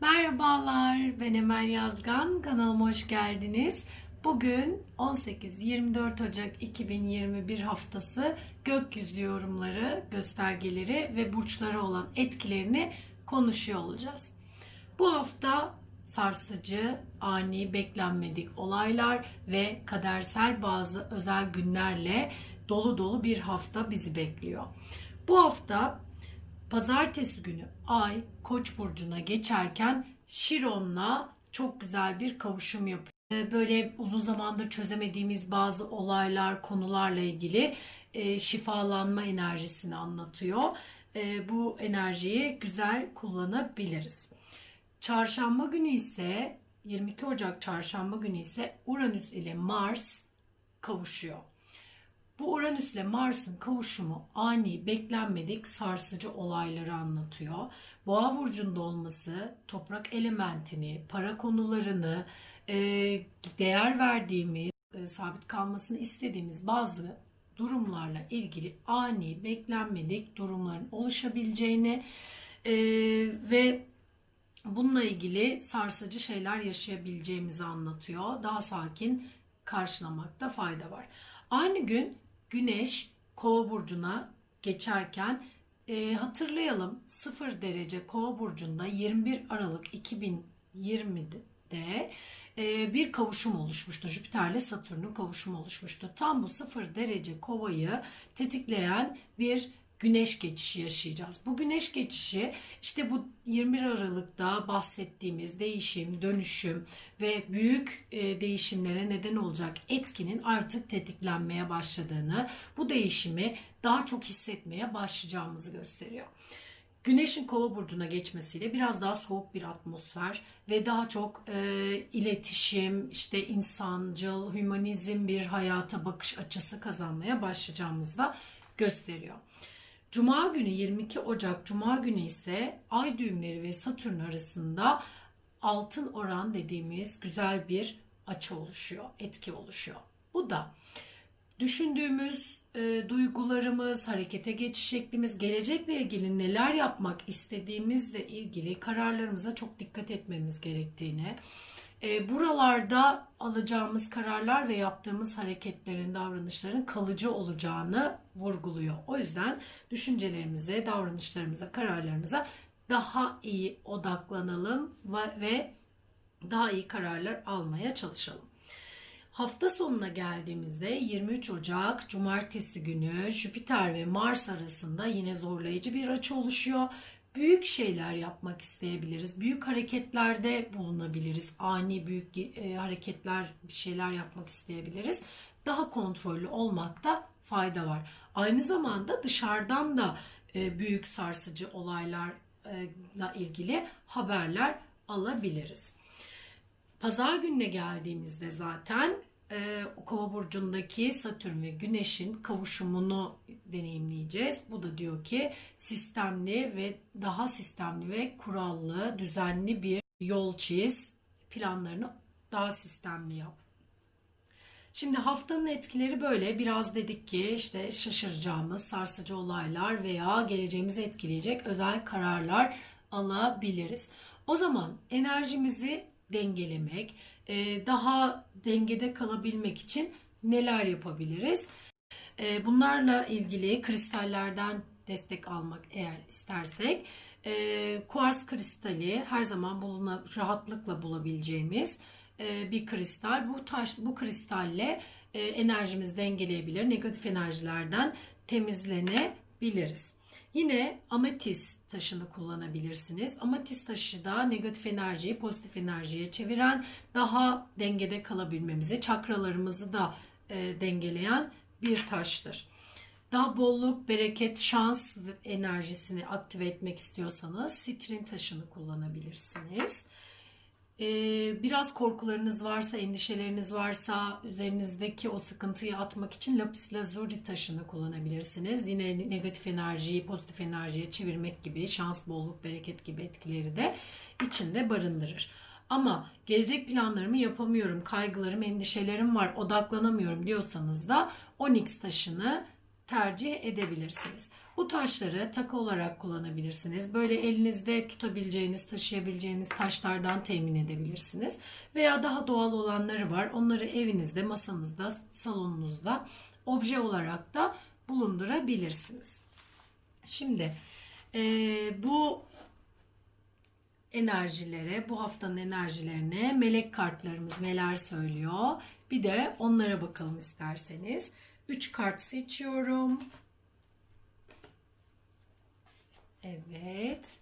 Merhabalar, ben Emel Yazgan. Kanalıma hoş geldiniz. Bugün 18-24 Ocak 2021 haftası gökyüzü yorumları, göstergeleri ve burçlara olan etkilerini konuşuyor olacağız. Bu hafta sarsıcı, ani, beklenmedik olaylar ve kadersel bazı özel günlerle dolu dolu bir hafta bizi bekliyor. Bu hafta pazartesi günü ay Koç burcuna geçerken Şiron'la çok güzel bir kavuşum yapıyor. Ee, Böyle uzun zamandır çözemediğimiz bazı olaylar, konularla ilgili e, şifalanma enerjisini anlatıyor. E, bu enerjiyi güzel kullanabiliriz. Çarşamba günü ise 22 Ocak çarşamba günü ise Uranüs ile Mars kavuşuyor. Bu Uranüs ile Mars'ın kavuşumu ani, beklenmedik, sarsıcı olayları anlatıyor. Boğa burcunda olması toprak elementini, para konularını, e, değer verdiğimiz, e, sabit kalmasını istediğimiz bazı durumlarla ilgili ani, beklenmedik durumların oluşabileceğini e, ve bununla ilgili sarsıcı şeyler yaşayabileceğimizi anlatıyor. Daha sakin karşılamakta fayda var. Aynı gün Güneş Kova burcuna geçerken e, hatırlayalım 0 derece Kova burcunda 21 Aralık 2020'de e, bir kavuşum oluşmuştu. Jüpiter'le Satürn'ün kavuşumu oluşmuştu. Tam bu 0 derece Kova'yı tetikleyen bir güneş geçişi yaşayacağız. Bu güneş geçişi işte bu 21 Aralık'ta bahsettiğimiz değişim, dönüşüm ve büyük e, değişimlere neden olacak etkinin artık tetiklenmeye başladığını, bu değişimi daha çok hissetmeye başlayacağımızı gösteriyor. Güneşin kova burcuna geçmesiyle biraz daha soğuk bir atmosfer ve daha çok e, iletişim, işte insancıl, hümanizm bir hayata bakış açısı kazanmaya başlayacağımızı da gösteriyor. Cuma günü 22 Ocak Cuma günü ise ay düğümleri ve Satürn arasında altın oran dediğimiz güzel bir açı oluşuyor, etki oluşuyor. Bu da düşündüğümüz e, duygularımız, harekete geçiş şeklimiz, gelecekle ilgili neler yapmak istediğimizle ilgili kararlarımıza çok dikkat etmemiz gerektiğini, e, buralarda alacağımız kararlar ve yaptığımız hareketlerin, davranışların kalıcı olacağını vurguluyor. O yüzden düşüncelerimize, davranışlarımıza, kararlarımıza daha iyi odaklanalım ve daha iyi kararlar almaya çalışalım. Hafta sonuna geldiğimizde 23 Ocak Cumartesi günü Jüpiter ve Mars arasında yine zorlayıcı bir açı oluşuyor büyük şeyler yapmak isteyebiliriz. Büyük hareketlerde bulunabiliriz. Ani büyük e, hareketler, bir şeyler yapmak isteyebiliriz. Daha kontrollü olmakta fayda var. Aynı zamanda dışarıdan da e, büyük sarsıcı olaylarla ilgili haberler alabiliriz. Pazar gününe geldiğimizde zaten e, Kova burcundaki Satürn ve Güneş'in kavuşumunu deneyimleyeceğiz. Bu da diyor ki sistemli ve daha sistemli ve kurallı, düzenli bir yol çiz. Planlarını daha sistemli yap. Şimdi haftanın etkileri böyle. Biraz dedik ki işte şaşıracağımız sarsıcı olaylar veya geleceğimizi etkileyecek özel kararlar alabiliriz. O zaman enerjimizi dengelemek, e, daha dengede kalabilmek için neler yapabiliriz? E, bunlarla ilgili kristallerden destek almak eğer istersek e, kuars kristali her zaman buluna, rahatlıkla bulabileceğimiz bir kristal. Bu taş bu kristalle enerjimizi dengeleyebilir. Negatif enerjilerden temizlenebiliriz. Yine ametist taşını kullanabilirsiniz. Ametist taşı da negatif enerjiyi pozitif enerjiye çeviren, daha dengede kalabilmemizi, çakralarımızı da e, dengeleyen bir taştır. Daha bolluk, bereket, şans enerjisini aktive etmek istiyorsanız sitrin taşını kullanabilirsiniz. Ee, biraz korkularınız varsa, endişeleriniz varsa üzerinizdeki o sıkıntıyı atmak için lapis lazuli taşını kullanabilirsiniz. Yine negatif enerjiyi pozitif enerjiye çevirmek gibi şans, bolluk, bereket gibi etkileri de içinde barındırır. Ama gelecek planlarımı yapamıyorum, kaygılarım, endişelerim var, odaklanamıyorum diyorsanız da onyx taşını tercih edebilirsiniz. Bu taşları takı olarak kullanabilirsiniz. Böyle elinizde tutabileceğiniz, taşıyabileceğiniz taşlardan temin edebilirsiniz. Veya daha doğal olanları var. Onları evinizde, masanızda, salonunuzda obje olarak da bulundurabilirsiniz. Şimdi e, bu enerjilere, bu haftanın enerjilerine melek kartlarımız neler söylüyor? Bir de onlara bakalım isterseniz. 3 kart seçiyorum. Evet.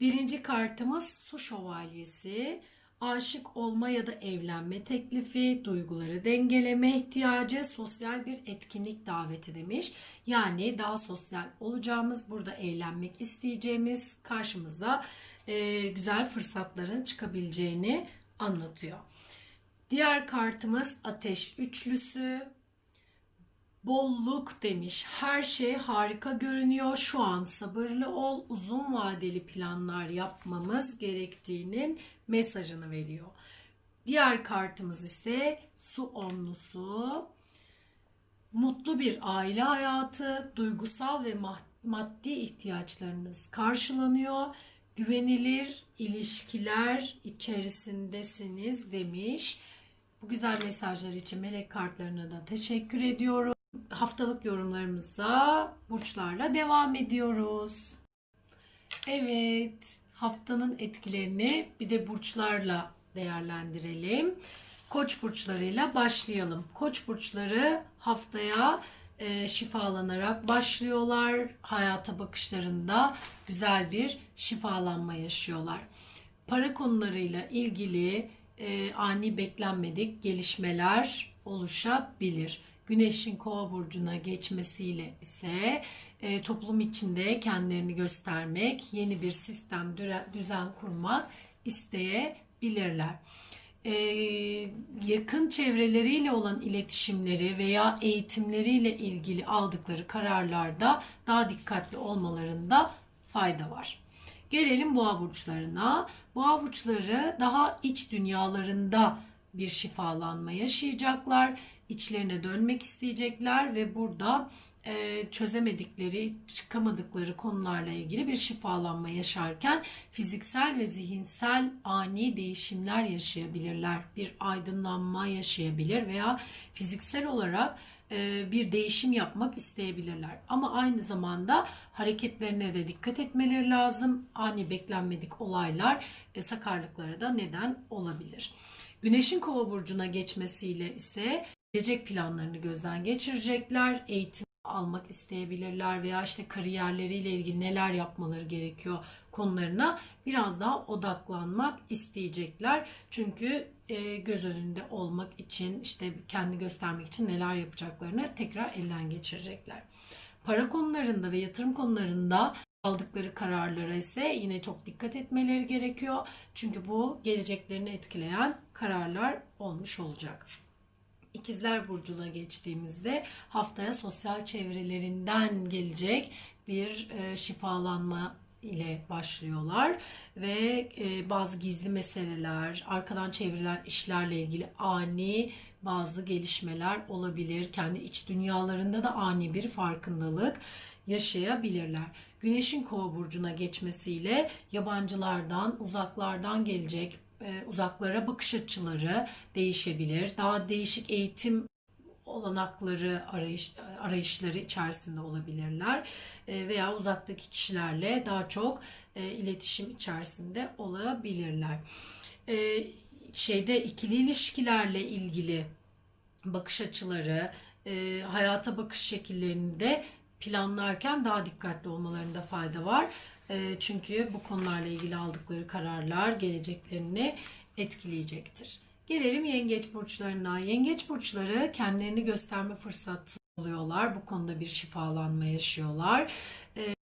Birinci kartımız su şövalyesi. Aşık olma ya da evlenme teklifi, duyguları dengeleme ihtiyacı, sosyal bir etkinlik daveti demiş. Yani daha sosyal olacağımız, burada eğlenmek isteyeceğimiz, karşımıza e, güzel fırsatların çıkabileceğini anlatıyor. Diğer kartımız ateş üçlüsü. Bolluk demiş. Her şey harika görünüyor. Şu an sabırlı ol. Uzun vadeli planlar yapmamız gerektiğinin mesajını veriyor. Diğer kartımız ise su onlusu. Mutlu bir aile hayatı, duygusal ve maddi ihtiyaçlarınız karşılanıyor. Güvenilir ilişkiler içerisindesiniz demiş. Bu güzel mesajlar için melek kartlarına da teşekkür ediyorum. Haftalık yorumlarımıza burçlarla devam ediyoruz. Evet, haftanın etkilerini bir de burçlarla değerlendirelim. Koç burçlarıyla başlayalım. Koç burçları haftaya e, şifalanarak başlıyorlar. Hayata bakışlarında güzel bir şifalanma yaşıyorlar. Para konularıyla ilgili e, ani beklenmedik gelişmeler oluşabilir. Güneşin kova burcuna geçmesiyle ise e, toplum içinde kendilerini göstermek, yeni bir sistem, düzen kurmak isteyebilirler. E, yakın çevreleriyle olan iletişimleri veya eğitimleriyle ilgili aldıkları kararlarda daha dikkatli olmalarında fayda var. Gelelim boğa burçlarına. Boğa burçları daha iç dünyalarında bir şifalanma yaşayacaklar. İçlerine dönmek isteyecekler ve burada e, çözemedikleri, çıkamadıkları konularla ilgili bir şifalanma yaşarken fiziksel ve zihinsel ani değişimler yaşayabilirler. Bir aydınlanma yaşayabilir veya fiziksel olarak bir değişim yapmak isteyebilirler. Ama aynı zamanda hareketlerine de dikkat etmeleri lazım. Ani beklenmedik olaylar e, sakarlıklara da neden olabilir. Güneşin kova burcuna geçmesiyle ise gelecek planlarını gözden geçirecekler. Eğitim almak isteyebilirler veya işte kariyerleriyle ilgili neler yapmaları gerekiyor konularına biraz daha odaklanmak isteyecekler. Çünkü e, göz önünde olmak için işte kendi göstermek için neler yapacaklarını tekrar elden geçirecekler. Para konularında ve yatırım konularında aldıkları kararlara ise yine çok dikkat etmeleri gerekiyor. Çünkü bu geleceklerini etkileyen kararlar olmuş olacak. İkizler Burcu'na geçtiğimizde haftaya sosyal çevrelerinden gelecek bir e, şifalanma ile başlıyorlar ve e, bazı gizli meseleler, arkadan çevrilen işlerle ilgili ani bazı gelişmeler olabilir. Kendi iç dünyalarında da ani bir farkındalık yaşayabilirler. Güneşin kova burcuna geçmesiyle yabancılardan, uzaklardan gelecek e, uzaklara bakış açıları değişebilir. Daha değişik eğitim olanakları arayış, arayışları içerisinde olabilirler e, veya uzaktaki kişilerle daha çok e, iletişim içerisinde olabilirler. Şeyde ikili ilişkilerle ilgili bakış açıları, hayata bakış şekillerinde planlarken daha dikkatli olmalarında fayda var. Çünkü bu konularla ilgili aldıkları kararlar geleceklerini etkileyecektir. Gelelim yengeç burçlarına. Yengeç burçları kendilerini gösterme fırsatı oluyorlar. Bu konuda bir şifalanma yaşıyorlar. E,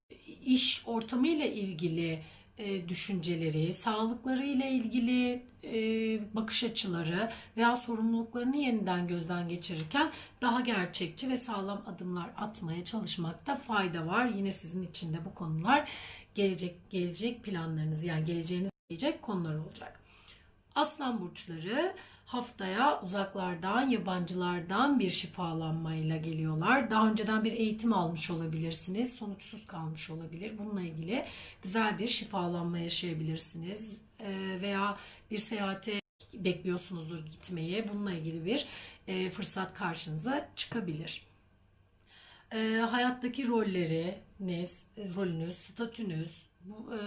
iş ortamı ile ilgili e, düşünceleri, sağlıkları ile ilgili e, bakış açıları veya sorumluluklarını yeniden gözden geçirirken daha gerçekçi ve sağlam adımlar atmaya çalışmakta fayda var. Yine sizin için de bu konular gelecek gelecek planlarınız yani geleceğiniz gelecek konular olacak. Aslan burçları haftaya uzaklardan, yabancılardan bir şifalanmayla geliyorlar. Daha önceden bir eğitim almış olabilirsiniz. Sonuçsuz kalmış olabilir. Bununla ilgili güzel bir şifalanma yaşayabilirsiniz. Ee, veya bir seyahate bekliyorsunuzdur gitmeyi. Bununla ilgili bir e, fırsat karşınıza çıkabilir. E, hayattaki rolleriniz, rolünüz, statünüz, bu, e,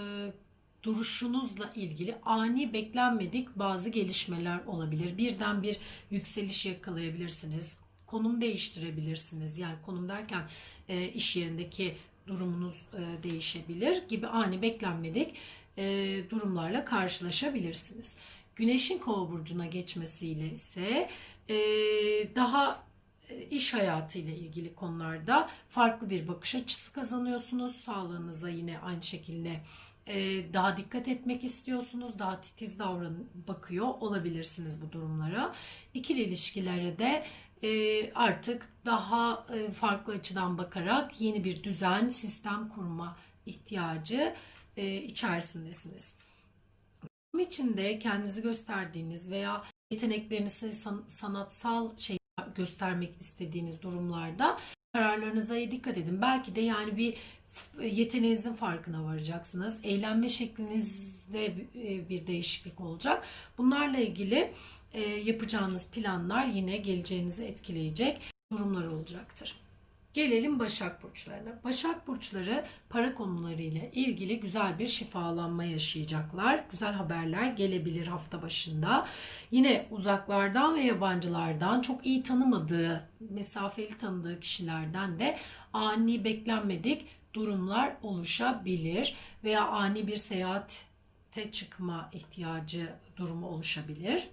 duruşunuzla ilgili ani beklenmedik bazı gelişmeler olabilir. Birden bir yükseliş yakalayabilirsiniz. Konum değiştirebilirsiniz. Yani konum derken e, iş yerindeki durumunuz e, değişebilir gibi ani beklenmedik e, durumlarla karşılaşabilirsiniz. Güneşin kova burcuna geçmesiyle ise e, daha e, iş hayatı ile ilgili konularda farklı bir bakış açısı kazanıyorsunuz. Sağlığınıza yine aynı şekilde e, daha dikkat etmek istiyorsunuz. Daha titiz davran bakıyor olabilirsiniz bu durumlara. İkili ilişkilere de e, artık daha farklı açıdan bakarak yeni bir düzen, sistem kurma ihtiyacı içerisindesiniz içinde kendinizi gösterdiğiniz veya yeteneklerinizi san- sanatsal şey göstermek istediğiniz durumlarda kararlarınıza dikkat edin. Belki de yani bir yeteneğinizin farkına varacaksınız. Eğlenme şeklinizde e, bir değişiklik olacak. Bunlarla ilgili e, yapacağınız planlar yine geleceğinizi etkileyecek durumlar olacaktır. Gelelim Başak Burçlarına. Başak Burçları para konularıyla ilgili güzel bir şifalanma yaşayacaklar. Güzel haberler gelebilir hafta başında. Yine uzaklardan ve yabancılardan çok iyi tanımadığı, mesafeli tanıdığı kişilerden de ani beklenmedik durumlar oluşabilir. Veya ani bir seyahate çıkma ihtiyacı durumu oluşabilir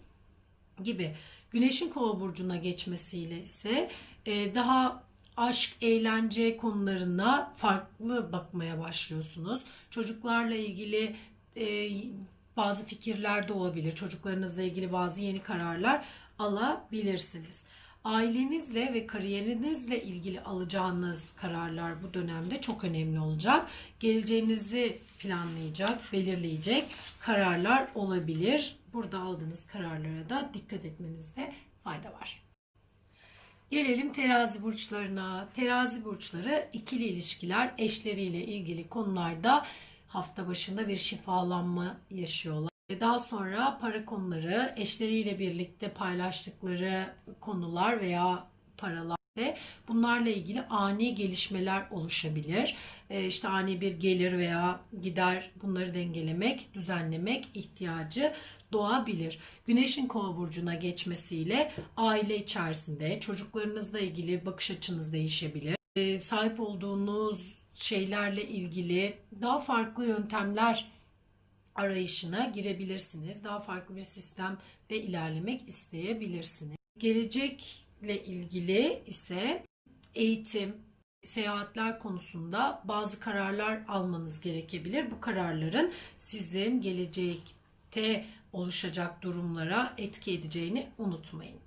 gibi. Güneşin kova burcuna geçmesiyle ise e, daha aşk, eğlence konularına farklı bakmaya başlıyorsunuz. Çocuklarla ilgili e, bazı fikirler doğabilir. Çocuklarınızla ilgili bazı yeni kararlar alabilirsiniz. Ailenizle ve kariyerinizle ilgili alacağınız kararlar bu dönemde çok önemli olacak. Geleceğinizi planlayacak, belirleyecek kararlar olabilir. Burada aldığınız kararlara da dikkat etmenizde fayda var. Gelelim terazi burçlarına. Terazi burçları ikili ilişkiler, eşleriyle ilgili konularda hafta başında bir şifalanma yaşıyorlar. Daha sonra para konuları, eşleriyle birlikte paylaştıkları konular veya paralar bunlarla ilgili ani gelişmeler oluşabilir. Ee, işte ani bir gelir veya gider bunları dengelemek, düzenlemek ihtiyacı doğabilir. Güneşin kova burcuna geçmesiyle aile içerisinde çocuklarınızla ilgili bakış açınız değişebilir. Ee, sahip olduğunuz şeylerle ilgili daha farklı yöntemler arayışına girebilirsiniz. Daha farklı bir sistemde ilerlemek isteyebilirsiniz. Gelecekle ilgili ise eğitim, seyahatler konusunda bazı kararlar almanız gerekebilir. Bu kararların sizin gelecekte oluşacak durumlara etki edeceğini unutmayın.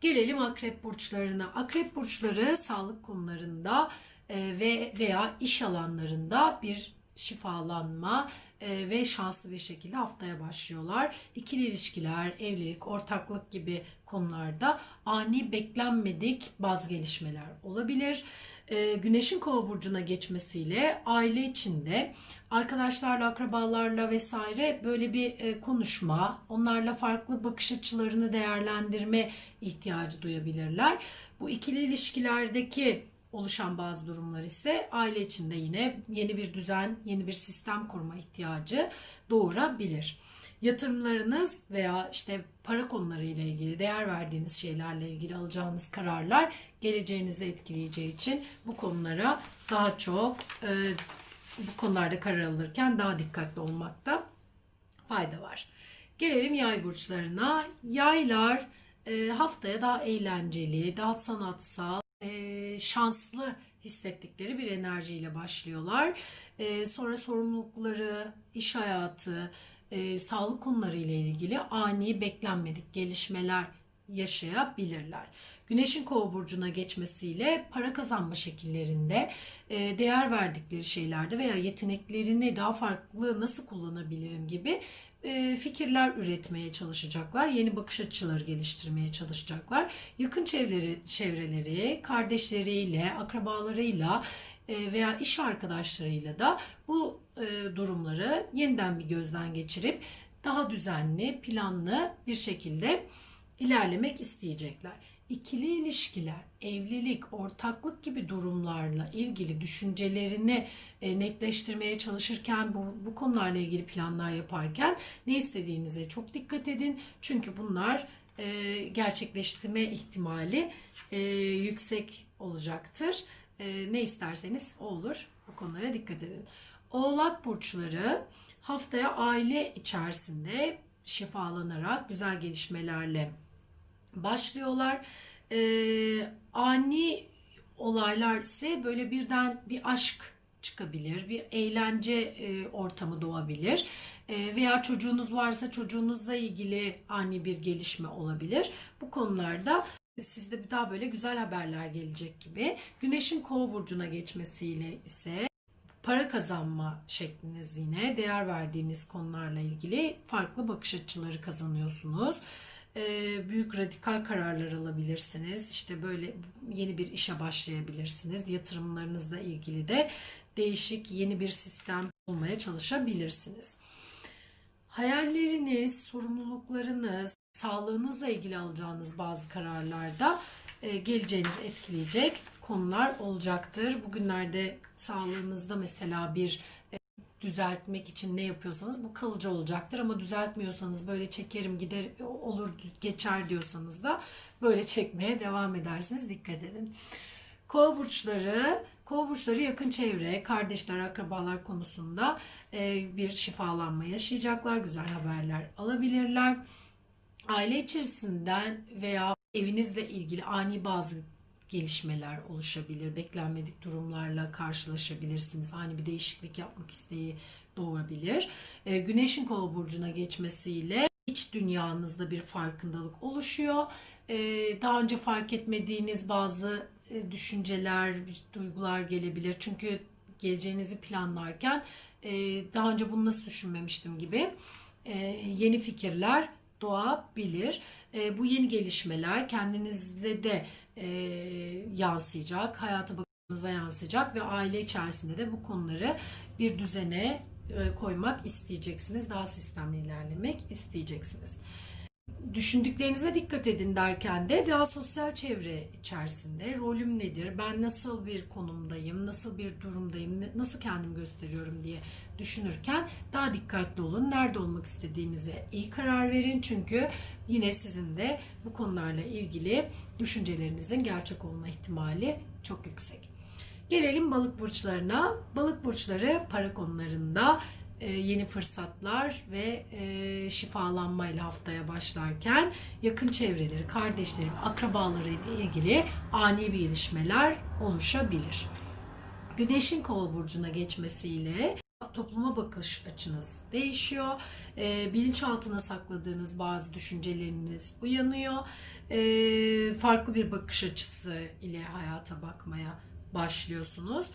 Gelelim akrep burçlarına. Akrep burçları sağlık konularında e, ve veya iş alanlarında bir şifalanma e, ve şanslı bir şekilde haftaya başlıyorlar. İkili ilişkiler, evlilik, ortaklık gibi konularda ani beklenmedik bazı gelişmeler olabilir. E, güneşin kova burcuna geçmesiyle aile içinde arkadaşlarla, akrabalarla vesaire böyle bir e, konuşma, onlarla farklı bakış açılarını değerlendirme ihtiyacı duyabilirler. Bu ikili ilişkilerdeki oluşan bazı durumlar ise aile içinde yine yeni bir düzen, yeni bir sistem kurma ihtiyacı doğurabilir. Yatırımlarınız veya işte para konuları ile ilgili, değer verdiğiniz şeylerle ilgili alacağınız kararlar geleceğinizi etkileyeceği için bu konulara daha çok e, bu konularda karar alırken daha dikkatli olmakta fayda var. Gelelim yay burçlarına. Yaylar e, haftaya daha eğlenceli, daha sanatsal, e, şanslı hissettikleri bir enerjiyle başlıyorlar. E, sonra sorumlulukları, iş hayatı, e, sağlık konuları ile ilgili ani beklenmedik gelişmeler yaşayabilirler. Güneşin kova burcuna geçmesiyle para kazanma şekillerinde e, değer verdikleri şeylerde veya yeteneklerini daha farklı nasıl kullanabilirim gibi e, fikirler üretmeye çalışacaklar. Yeni bakış açıları geliştirmeye çalışacaklar. Yakın çevreleri, çevreleri kardeşleriyle, akrabalarıyla e, veya iş arkadaşlarıyla da bu e, durumları yeniden bir gözden geçirip daha düzenli, planlı bir şekilde ilerlemek isteyecekler. İkili ilişkiler, evlilik, ortaklık gibi durumlarla ilgili düşüncelerini e, netleştirmeye çalışırken bu, bu konularla ilgili planlar yaparken ne istediğinize çok dikkat edin. Çünkü bunlar e, gerçekleştirme ihtimali e, yüksek olacaktır. E, ne isterseniz olur. Bu konulara dikkat edin. Oğlak burçları haftaya aile içerisinde şifalanarak güzel gelişmelerle başlıyorlar. Ee, ani olaylar ise böyle birden bir aşk çıkabilir, bir eğlence e, ortamı doğabilir E, veya çocuğunuz varsa çocuğunuzla ilgili ani bir gelişme olabilir. Bu konularda sizde daha böyle güzel haberler gelecek gibi. Güneşin kova burcuna geçmesiyle ise para kazanma şekliniz yine değer verdiğiniz konularla ilgili farklı bakış açıları kazanıyorsunuz. Büyük radikal kararlar alabilirsiniz. İşte böyle yeni bir işe başlayabilirsiniz. Yatırımlarınızla ilgili de değişik yeni bir sistem bulmaya çalışabilirsiniz. Hayalleriniz, sorumluluklarınız, sağlığınızla ilgili alacağınız bazı kararlarda geleceğinizi etkileyecek konular olacaktır. Bugünlerde sağlığınızda mesela bir düzeltmek için ne yapıyorsanız bu kalıcı olacaktır ama düzeltmiyorsanız böyle çekerim gider olur geçer diyorsanız da böyle çekmeye devam edersiniz dikkat edin. Kova burçları, kova burçları yakın çevre, kardeşler, akrabalar konusunda e, bir şifalanma yaşayacaklar, güzel haberler alabilirler. Aile içerisinden veya evinizle ilgili ani bazı gelişmeler oluşabilir. Beklenmedik durumlarla karşılaşabilirsiniz. Ani bir değişiklik yapmak isteği doğurabilir. E, güneşin kova burcuna geçmesiyle iç dünyanızda bir farkındalık oluşuyor. E, daha önce fark etmediğiniz bazı e, düşünceler, duygular gelebilir. Çünkü geleceğinizi planlarken daha önce bunu nasıl düşünmemiştim gibi yeni fikirler doğabilir. Bu yeni gelişmeler kendinizde de e, yansıyacak, hayata bakışınıza yansıyacak ve aile içerisinde de bu konuları bir düzene e, koymak isteyeceksiniz. Daha sistemli ilerlemek isteyeceksiniz. Düşündüklerinize dikkat edin derken de daha sosyal çevre içerisinde rolüm nedir, ben nasıl bir konumdayım, nasıl bir durumdayım, nasıl kendimi gösteriyorum diye düşünürken daha dikkatli olun. Nerede olmak istediğinize iyi karar verin. Çünkü yine sizin de bu konularla ilgili düşüncelerinizin gerçek olma ihtimali çok yüksek. Gelelim balık burçlarına. Balık burçları para konularında yeni fırsatlar ve e, şifalanmayla haftaya başlarken yakın çevreleri, kardeşleri akrabaları ile ilgili ani bir gelişmeler oluşabilir. Güneşin kova burcuna geçmesiyle topluma bakış açınız değişiyor. E, bilinçaltına sakladığınız bazı düşünceleriniz uyanıyor. E, farklı bir bakış açısı ile hayata bakmaya başlıyorsunuz.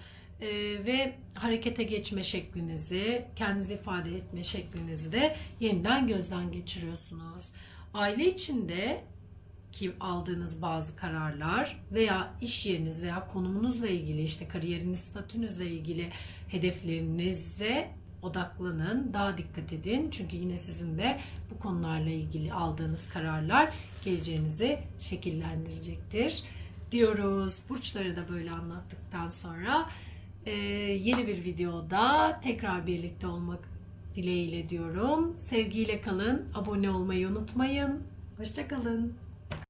E, ve harekete geçme şeklinizi, kendinizi ifade etme şeklinizi de yeniden gözden geçiriyorsunuz. Aile içinde ki aldığınız bazı kararlar veya iş yeriniz veya konumunuzla ilgili işte kariyeriniz, statünüzle ilgili hedeflerinize odaklanın, daha dikkat edin. Çünkü yine sizin de bu konularla ilgili aldığınız kararlar geleceğinizi şekillendirecektir diyoruz. Burçları da böyle anlattıktan sonra e, yeni bir videoda tekrar birlikte olmak dileğiyle diyorum. Sevgiyle kalın, abone olmayı unutmayın. Hoşçakalın.